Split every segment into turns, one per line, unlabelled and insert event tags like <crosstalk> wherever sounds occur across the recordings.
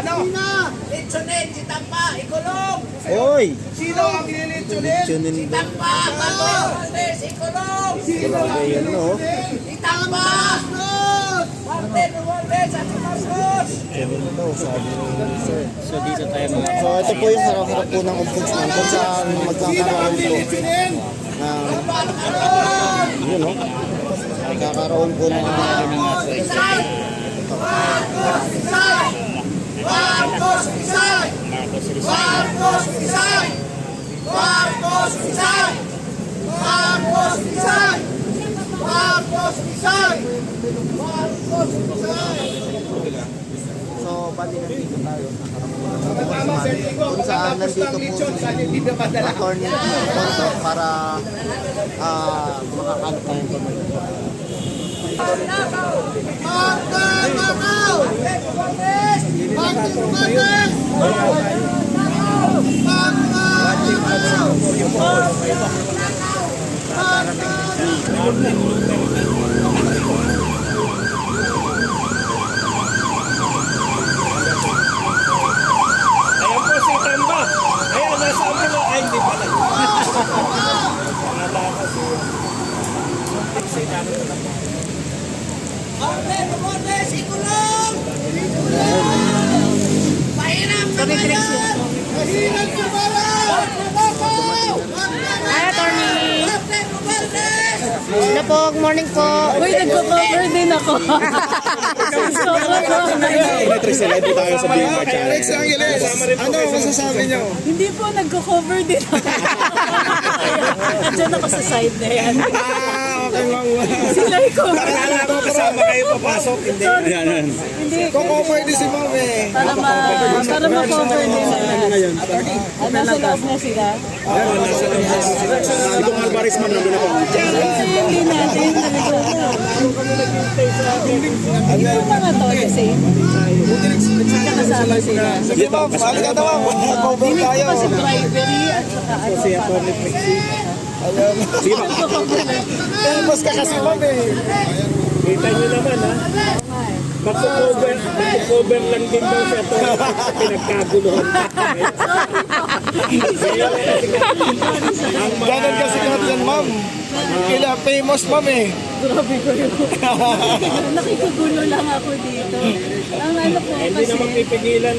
Ano?
Litsunin, si Tampa, ikulong!
Oy!
Sino ang nililitsunin?
Si Tampa, Pato Robles, ikulong!
Grabe yan, no?
Si Tampa! Martin Robles at Marcos!
Tunin daw, sabi ni sir.
So dito tayo mga
So ito po yung harap-harap po ng ombudsman kung saan magkakaroon po ng yun no magkakaroon po ng
Isay! Marcos Isay! Marcos Isay! Marcos Isay! Marcos Isay! Marcos Isay! Marcos Isay! Marcos Isay!
so bali nandito tayo
Tama, Sir Igo.
kung saan nandito po si attorney Tondo para ah makakalap tayo po
Martin Macau! Martin Robles!
Ayan po si Tamba. Ayan, nasa ulo. Ay, hindi pala.
Martin Robles, ikulong! Mahirap ka ba yan? Mahirap ka ba yan?
Hi, attorney.
Martin Robles!
Hello po, good morning po. Uy,
Electric po tayo sa Bimba
Alex Angeles, ano ang masasabi niyo?
Hindi po, nagko-cover din ako. <laughs> Andiyan ako sa side na yan.
Ah, okay ma'am.
Sila ko.
Ko kasama kayo papasok. Hindi. Ayan, ayan.
Hindi,
Kukover din si ma'am eh.
para ma para ma-cover din nila. Ah, nasa loob na sila.
Oo, nasa loob.
Itong Alvarez ma'am nandun ako
Kasi hindi natin, sabi ko, hindi po mga to the same. Kasama sila.
Sige ma'am, paano ka naman? Cover
Hindi
tayo.
ko kasi bribery at saka ano pa.
Ayan. Mas ka kasi ma'am eh.
Kita nyo naman, ha? Magko-cover, magko-cover lang din daw siya ito. Pinagkaguluhan.
Ganon kasi lahat yan ma'am. Kila famous ma'am eh.
Grabe ko yun. <laughs> Nakikugulo lang ako dito. Ang ano po
Hindi
kasi,
naman pipigilan.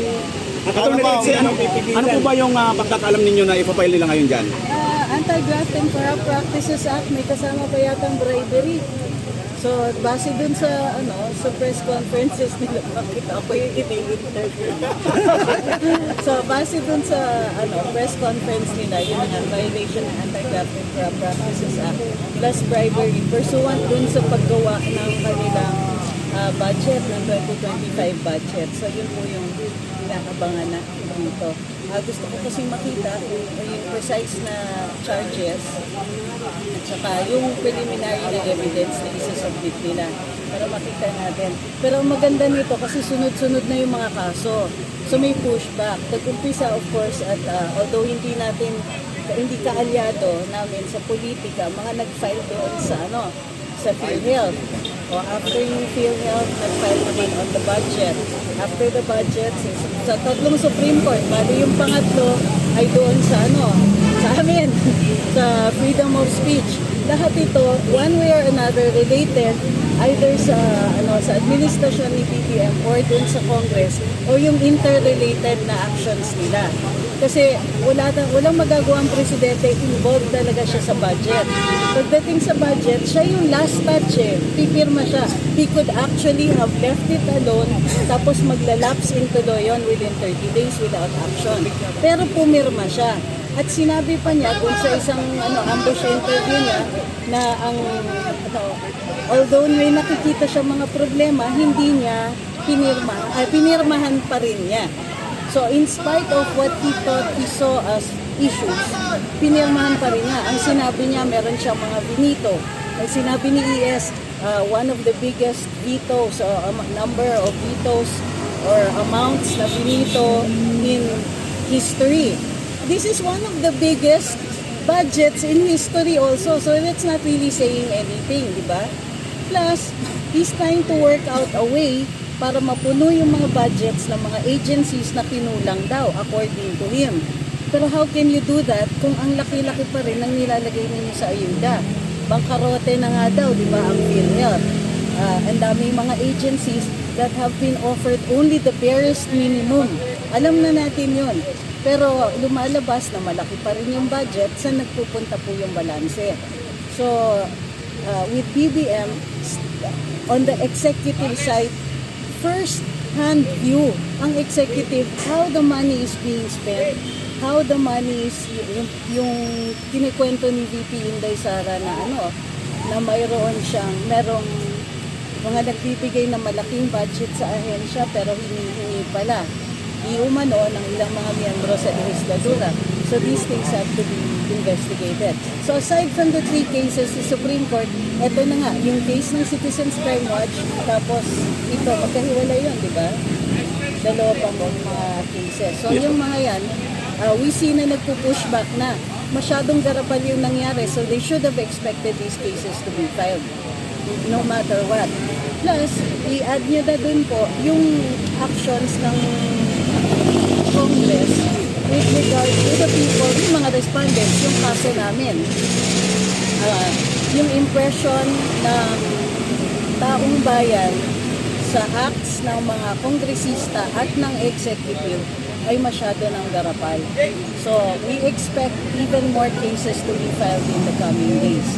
Ano ba?
Ano?
Ano po ba yung uh, pagkakalam ninyo na ipapile nila ngayon dyan?
Ah, Anti-Graft and Practices Act, may kasama pa yatang bribery. So, base dun sa, ano, sa press conferences nila, <laughs> bakit ako yung ini-interview? <laughs> so, base dun sa, ano, press conference nila, yun nga, violation ng Anti-Graft and Practices Act, plus bribery, pursuant dun sa paggawa ng kanilang ah, budget, ng 2025 budget. So, yun po yung inaabangan na dito. Ah, gusto ko kasi makita yung, precise na charges at saka yung preliminary na evidence na isasubmit nila para makita natin. Pero ang maganda nito kasi sunod-sunod na yung mga kaso. So may pushback. Nag-umpisa of course at ah, although hindi natin hindi kaalyado namin sa politika, mga nag-file doon sa ano sa PhilHealth. O after yung PhilHealth, nag-file naman on the budget. After the budget, sa, tatlong Supreme Court, bali yung pangatlo ay doon sa ano, sa amin, <laughs> sa freedom of speech. Lahat ito, one way or another, related either sa ano sa administrasyon ni BBM or dun sa Congress o yung interrelated na actions nila. Kasi wala na, walang magagawa ang presidente, involved talaga siya sa budget. Pagdating sa budget, siya yung last touch eh. Pipirma siya. He could actually have left it alone tapos maglalapse into yun within 30 days without action. Pero pumirma siya. At sinabi pa niya kung sa isang ano, ambush interview niya na ang ano, although may nakikita siya mga problema, hindi niya pinirma, ay pinirmahan pa rin niya. So in spite of what he thought he saw as issues, pinirmahan pa rin niya. Ang sinabi niya, meron siyang mga binito. Ang sinabi ni ES, uh, one of the biggest vetoes, uh, um, number of vetoes or amounts na binito in history. This is one of the biggest budgets in history also. So that's not really saying anything, di ba? Plus, he's trying to work out a way para mapuno yung mga budgets ng mga agencies na kinulang daw according to him. Pero how can you do that kung ang laki-laki pa rin ang nilalagay ninyo sa ayuda? Bangkarote na nga daw, di ba, ang PhilHealth. Ah, ang daming mga agencies that have been offered only the barest minimum. Alam na natin yun. Pero lumalabas na malaki pa rin yung budget sa nagpupunta po yung balanse. So, uh, with BBM, on the executive side, first hand view ang executive how the money is being spent how the money is yung, yung kinikwento ni VP Inday Sara na ano na mayroon siyang merong mga nagbibigay na malaking budget sa ahensya pero hinihingi pala di umano ng ilang mga miyembro sa legislatura. So these things have to be investigated. So aside from the three cases sa Supreme Court, eto na nga, yung case ng Citizens Crime Watch, tapos ito, magkahiwalay yun, di ba? Dalawa pang mga cases. So yung mga yan, uh, we see na nagpo-push back na. Masyadong garapal yung nangyari, so they should have expected these cases to be filed no matter what. Plus, i-add nyo na dun po yung actions ng Congress with regard to the people, yung mga respondents, yung kaso namin. Ah, yung impression ng taong bayan sa acts ng mga kongresista at ng executive ay masyado ng garapal. So, we expect even more cases to be filed in the coming days.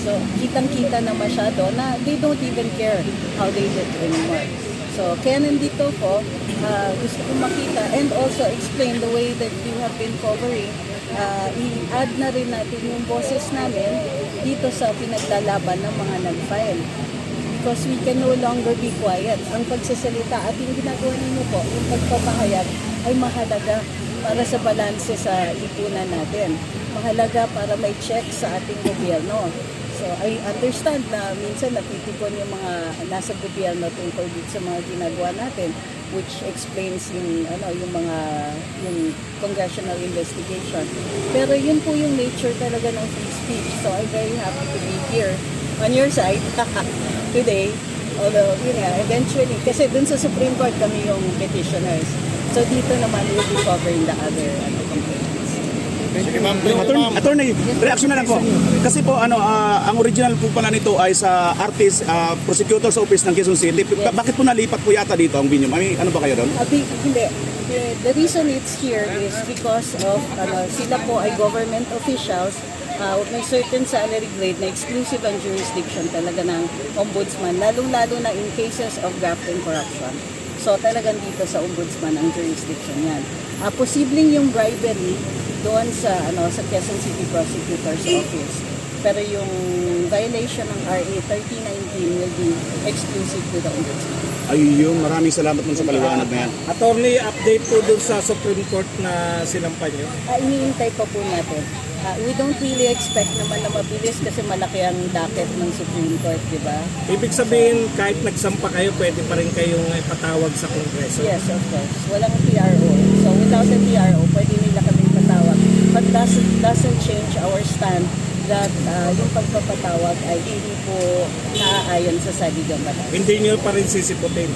So, kitang-kita na masyado na they don't even care how they live anymore. So, kaya nandito po, ah, gusto ko makita and also explain the way that you have been covering. Ah, i-add na rin natin yung boses namin dito sa pinaglalaban ng mga nag-file because we can no longer be quiet. Ang pagsasalita at yung ginagawa ninyo po, yung pagpapahayag ay mahalaga para sa balanse sa lipunan natin. Mahalaga para may check sa ating gobyerno. So I understand na minsan napipikon yung mga nasa gobyerno tungkol dito sa mga ginagawa natin which explains yung ano yung mga yung congressional investigation. Pero yun po yung nature talaga ng free speech. So I'm very happy to be here on your side <laughs> today. Although, yun nga, eventually, kasi dun sa Supreme Court kami yung petitioners. So dito naman we'll be covering the other ano, complaints.
Sige ma'am,
Attorney, attorney, reaction na lang po. Kasi po ano, ah, ang original po pala nito ay sa Artist ah, Prosecutor's Office ng Quezon City. Ba- Bakit po nalipat po yata dito ang binyo? May ano ba kayo doon?
Abi, hindi. The, the reason it's here is because of ano, sila po ay government officials uh, may certain salary grade na exclusive ang jurisdiction talaga ng ombudsman, lalong-lalo na in cases of graft and corruption. So talagang dito sa ombudsman ang jurisdiction yan. Uh, posibleng yung bribery doon sa ano sa Quezon City Prosecutor's Office. Pero yung violation ng RA 1319 will be exclusive to the ombudsman.
Ayun, maraming salamat po sa paliwanag na yan.
Attorney, update po dun sa Supreme Court na sinampan nyo.
Ah, iniintay pa po natin. Ah, we don't really expect naman na mabilis kasi malaki ang docket ng Supreme Court, di ba?
Ibig sabihin, kahit nagsampa kayo, pwede pa rin kayong ipatawag sa Kongreso.
Yes, of course. Walang PRO. So without the PRO, pwede nila kami patawag. But doesn't, doesn't change our stand that ah, yung pagpapatawag ay hindi po naaayon sa saligang batas.
Hindi nyo pa rin sisiputin.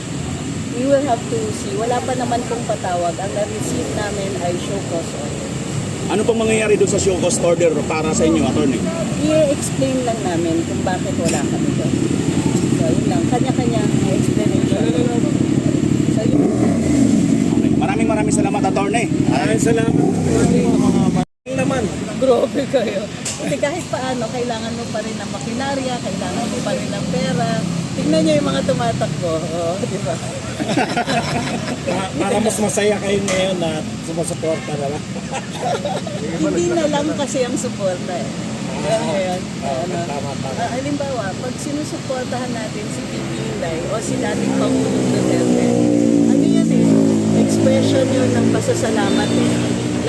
We will have to see. Wala pa naman pong patawag. Ang na-receive namin ay show cause order.
Ano pong mangyayari doon sa show cause order para sa inyo, attorney?
I-explain lang namin kung bakit wala kami doon. So, yun lang. Kanya-kanya explanation. So, yun.
Okay. Maraming maraming salamat, attorney.
Maraming salamat. Naman.
Grabe kayo. Kasi kahit paano, kailangan mo pa rin ng makinarya, kailangan mo pa rin ng pera. Tingnan niyo yung mga tumatakbo. Oh, di ba?
Pa- Para mas masaya kayo ngayon na sumusuporta na lang. <laughs>
Hindi na lang kasi ang suporta eh. Alam mo yun? Ano,
Tama, tama.
Ah, halimbawa, pag sinusuportahan natin si Bibi Inday o si dating Pangulong Duterte, ano yun eh, expression yun ng pasasalamat eh.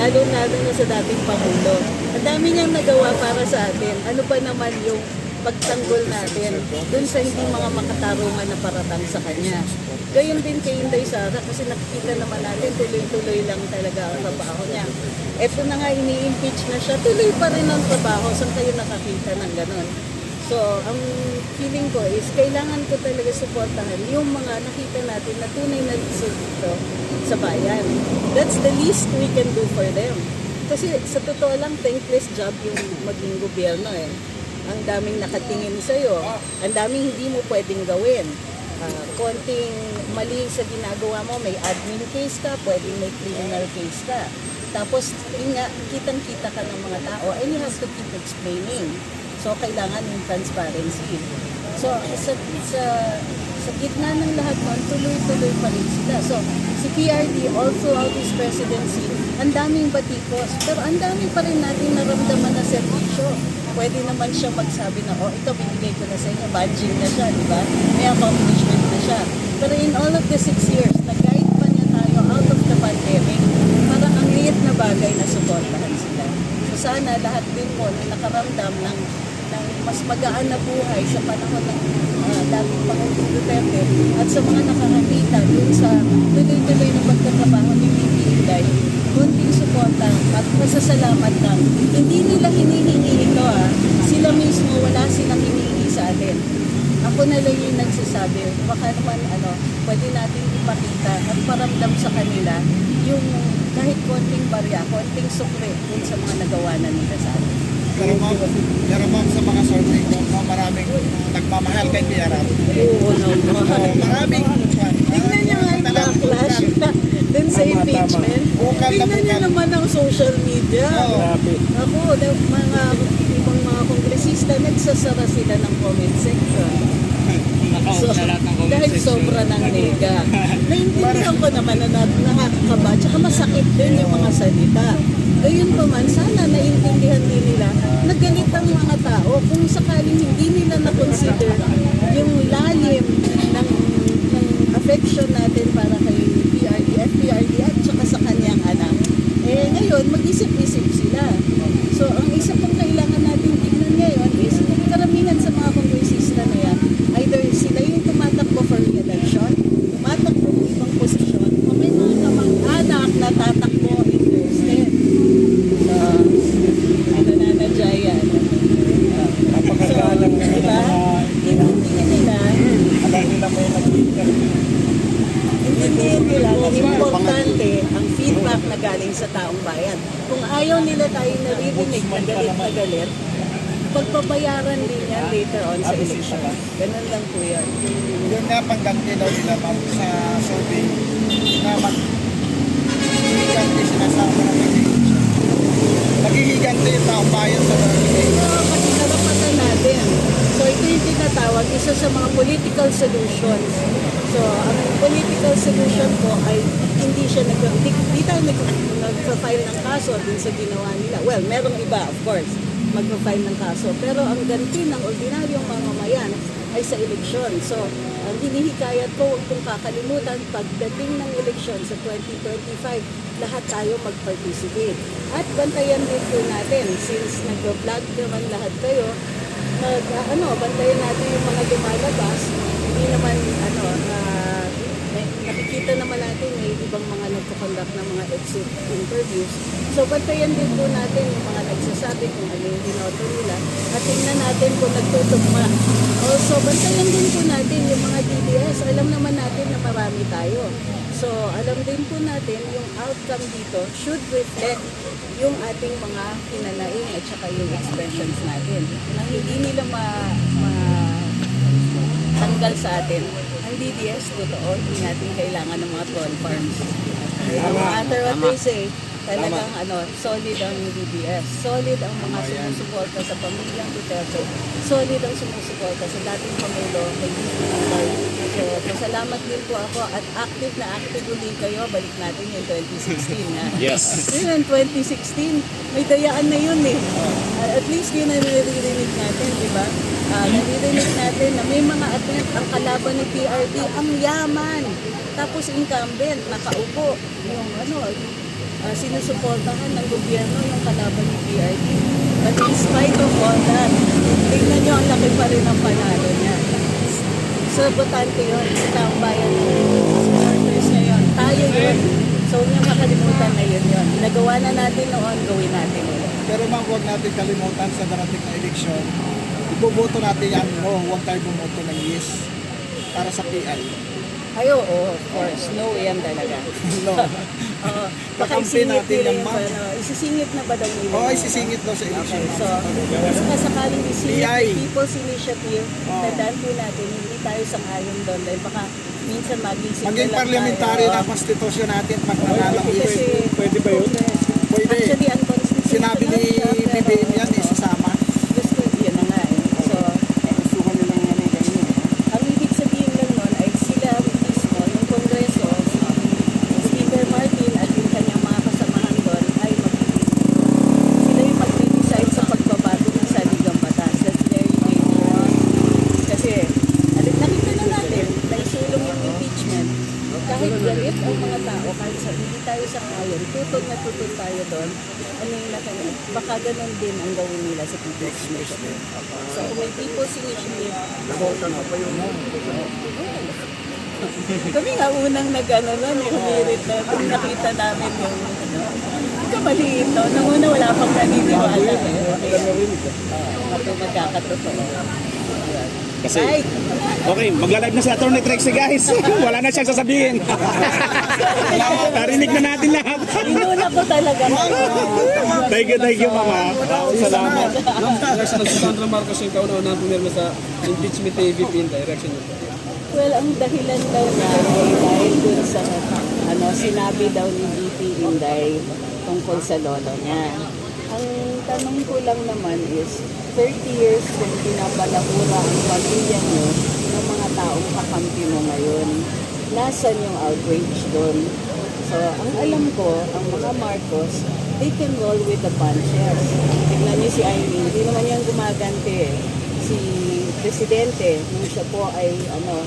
Lalo-lalo na sa dating Pangulo. Ang dami niyang nagawa para sa atin. Ano ba naman yung pagtanggol natin dun sa hindi mga makatarungan na paratang sa kanya. Gayon din kay Inday Sara kasi nakikita naman natin tuloy-tuloy lang talaga ang trabaho niya. Eto na nga ini-impeach na siya, tuloy pa rin ang trabaho. Saan kayo nakakita ng ganun? So ang feeling ko is kailangan ko talaga suportahan yung mga nakita natin na tunay na dito sa bayan. That's the least we can do for them. Kasi sa totoo lang, thankless job yung maging gobyerno eh. Ang daming nakatingin sa'yo, ang daming hindi mo pwedeng gawin. Ah, konting mali sa ginagawa mo, may admin case ka, pwedeng may criminal case ka. Tapos, nga, kitang-kita ka ng mga tao and you have to keep explaining. So, kailangan yung transparency. So, sa, sa, sa gitna ng lahat nun, tuloy-tuloy pa rin sila. So, si PRD all throughout his presidency, ang daming batikos. Pero ang dami pa rin natin naramdaman na servisyo. Pwede naman siya magsabi na, oh, ito binigay ko na sa inyo, badging na siya, di ba? May accomplishment na siya. Pero in all of the six years, nag-guide pa niya tayo out of the pandemic. Parang ang liit na bagay na suportahan sila. So sana lahat din po na nakaramdam ng, ng mas magaan na buhay sa panahon ng uh, dating Pangulong Duterte at sa mga nakakakita dun sa tuloy-tuloy na pagtatrabaho ni Bibi Inday, kunting suporta at masasalamat lang. Hindi nila hinihingi ito ah. Sila mismo wala silang hinihingi sa atin. Ako na lang yung nagsasabi, baka naman ano, pwede natin ipakita at paramdam sa kanila yung kahit konting barya, konting sukre dun sa mga nagawa na nila sa atin.
Pero ma'am, pero ma'am sa mga survey ko, no, maraming nagmamahal kay PRR.
Oo, no, no.
Maraming
Tingnan niyo nga yung backlash na dun sa impeachment.
Bukal na
Tingnan niyo
bukal.
naman ang social media.
Oo.
Grabe.
Ako, na- mga ibang mga kongresista, nagsasara sila ng comment section. So, dahil sobra ng nega. <laughs> Naintindihan ko naman na, na nakakakaba, tsaka masakit din yung mga salita. Gayun pa man, sana naintindihan din nila na galit ang mga tao kung sakaling hindi nila na-consider yung lalim ng, ng affection natin para kay PRD, FPRD at tsaka sa kanyang anak. Eh ngayon, mag-isip-isip sila. So, ang isa pang kailangan natin tignan ngayon is karamihan sa mga kongresista na yan, either sila yung tumatakbo for re-election, tumatakbo ng ibang posisyon, o may mga kamag-anak na tatakbo in their stead. So, ano na na yan.
Napakagalang
So, diba? Intindihin nila,
alam nila may nagkita.
intindihin nila na importante ang feedback na galing sa taong bayan. Kung ayaw nila tayo naririnig na galit na galit, pagpapayaran din yan later on sa election. Ganun lang po yan.
Yun nga pangganti daw nila ma'am sa survey na mag higanti sinasama na mag-election. Maghihiganti yung taong bayan sa.
Ito kasi karapatan natin. So ito yung tinatawag, isa sa mga political solutions. So ang political solution ko ay hindi siya nag di, di tayo nag, nag-file ng kaso din sa ginawa nila. Well, merong iba, of course, mag-file ng kaso. Pero ang ganti ng ordinaryong mamamayan ay sa eleksyon. So, ang hinihikayat ko, huwag kong kakalimutan, pagdating ng eleksyon sa 2025, lahat tayo mag-participate. At bantayan din po natin, since nag-vlog naman lahat kayo, mag, ah, ano, bantayan natin yung mga lumalabas. Hindi naman, ano, ah, may, nakikita naman natin may ibang mga nagko-conduct ng mga exit interviews. So, bantayan din po natin yung mga nagsasabi kung ano yung binoto nila at tingnan natin kung nagtutugma. Also, bantayan din po natin yung mga DDS. Alam naman natin na marami tayo. So, alam din po natin yung outcome dito should reflect yung ating mga hinanaing at saka yung expressions natin. Nang hindi nila ma, ma tanggal sa atin. Ang DDS, totoo, hindi natin kailangan ng mga troll farms. No matter what they say, talagang ano, solid ang DDS. Solid ang mga sumusuporta sa pamilyang Duterte. Solid ang sumusuporta sa dating Pangulo, kay. So, pasalamat din po ako at active na active ulit kayo. Balik natin yung 2016 na.
Yes.
Yun, 2016, may dayaan na yun eh. At least yun ang naririnig natin, di ba? Uh, naririnig natin na may mga attempt ang kalaban ni PRD, ang yaman. Tapos incumbent, nakaupo. Yung ano, uh, sinusuportahan ng gobyerno yung kalaban ni PRD. But in spite of all that, tingnan nyo ang laki pa rin ng panalo niya. So, botante yun, sa taong bayan, supporters niya. Tayo yun. So, huwag niyo makalimutan na yun yun. Nagawa na natin noon, gawin natin ulit.
Pero ma'am, huwag natin kalimutan sa darating na eleksyon, iboboto natin yan, no, huwag tayo bumoto ng yes para sa PI.
Ay, oo, of course. No, yan talaga. <laughs>
No. <laughs>
Oo. Baka isingit
natin
nila yung
ma'am.
ano, isisingit na ba daw nila?
Oo,
yun?
isisingit daw sa election.
Okay, so, baka sakaling isingit
PI.
yung People's Initiative,
Oo.
tandaan po natin, hindi tayo sang-ayon doon dahil baka minsan mag-isip
Maging
na lang
parliamentary
tayo.
na konstitusyon natin pag nanalo
Kasi,
yes.
Pwede ba yun?
Pwede.
Actually, unconstitutional
Sinabi ni BBM yan, isasama.
Gusto, yun na nga eh. So,
Gusto nilang ano, ganyan.
ang ibig sabihin lang nun ay sila mismo, yung Kongreso, Speaker Martin at yung kanyang mga kasamahan doon ay mag sila yung mag-decide sa pagbabago ng saligang batas. That's very dangerous. Kasi, alit nakita na natin na isulong yung impeachment. Kahit galit ang mga tao, kahit sa hindi tayo sa kayan, tutol na tutol tayo doon, ano yung nakanya, baka ganun din ang gawin nila sa People's Initiative. So, may People's Initiative, kami nga unang nag-ano nun, eh, humirit na. Kung nakita namin yung ano. Kamaliit no. Nung una wala pang naniniwala eh. Kapag magkakatotoo.
Kasi,
Ay,
okay, magla-live na si Attorney Trixie guys. <laughs> Wala na siyang sasabihin. <laughs> Narinig na natin lahat.
inuna ko talaga na.
thank you, thank you, mama. Salamat.
Direction ng Sandra Marcos yung kauna-unang pumirma sa impeachment ni VP in direction niyo.
Well, ang dahilan daw ay dahil dun sa ano, sinabi daw ni VP Inday tungkol sa lolo niya. Ang tanong ko lang naman is, 30 years kung pinapalahura ang pamilya mo ng mga taong kakampi mo ngayon, nasan yung outrage doon? So, ang alam ko, ang mga Marcos, they can roll with the punches. Tignan niyo si Aimee, hindi naman yan gumaganti eh si presidente nung siya po ay ano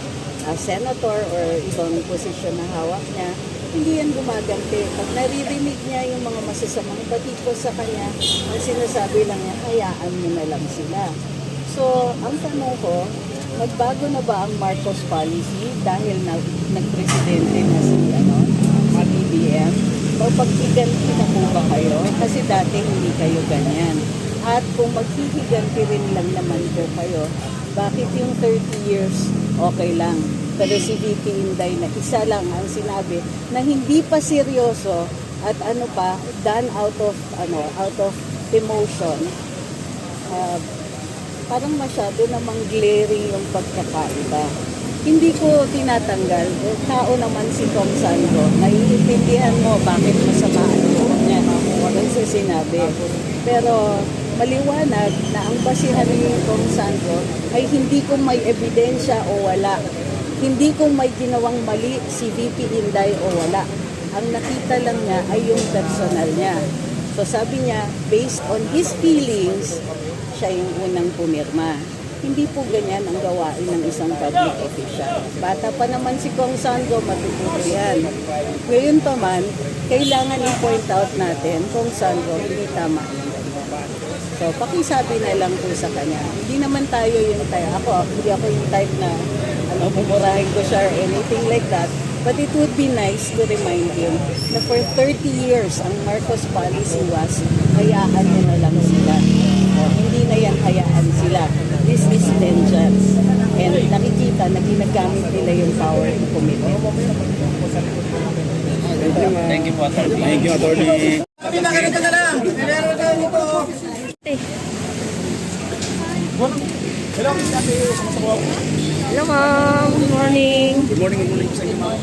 ah, senator or ibang posisyon na hawak niya hindi yan gumaganti. Pag naririnig niya yung mga masasamang batiko sa kanya, ang sinasabi lang niya, hayaan mo na lang sila. So, ang tanong ko, nagbago na ba ang Marcos policy dahil na, nagpresidente na si, ano, si BBM? O paghiganti na po ba kayo? Kasi dati hindi kayo ganyan. At kung maghihiganti rin lang naman po kayo, bakit yung 30 years okay lang? Pero si VP Inday na isa lang ang sinabi na hindi pa seryoso at ano pa, done out of, ano, out of emotion. Ah, parang masyado namang glaring yung pagkakaiba. Hindi ko tinatanggal. Eh, Tao naman si Tom Sandro. Naiintindihan mo bakit masama ang loob niya. Walang sa sinabi. Pero maliwanag na ang basihan ni Tom Sandro ay hindi kung may ebidensya o wala. Hindi kung may ginawang mali si VP Inday o wala. Ang nakita lang niya ay yung personal niya. So sabi niya, based on his feelings, siya yung unang pumirma. Hindi po ganyan ang gawain ng isang public official. Bata pa naman si Kong Sandro, matututo yan. Ngayon pa man, kailangan i-point out natin, Kong Sandro, hindi tama. So, pakisabi na lang po sa kanya. Hindi naman tayo yung type. Ako, hindi ako yung type na ano, mumurahin ko siya or anything like that. But it would be nice to remind him na for 30 years, ang Marcos policy was, hayaan nyo na lang sila. O, hindi na yan hayaan sila. This is vengeance. And nakikita na ginagamit nila yung power to commit it.
Thank you Atty.
Thank you, Attorney.
Hello, ma'am. Good morning.
Good morning, good morning sa inyo, ma'am.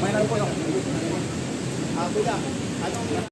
May nalo po yung. Ah, kuya, anong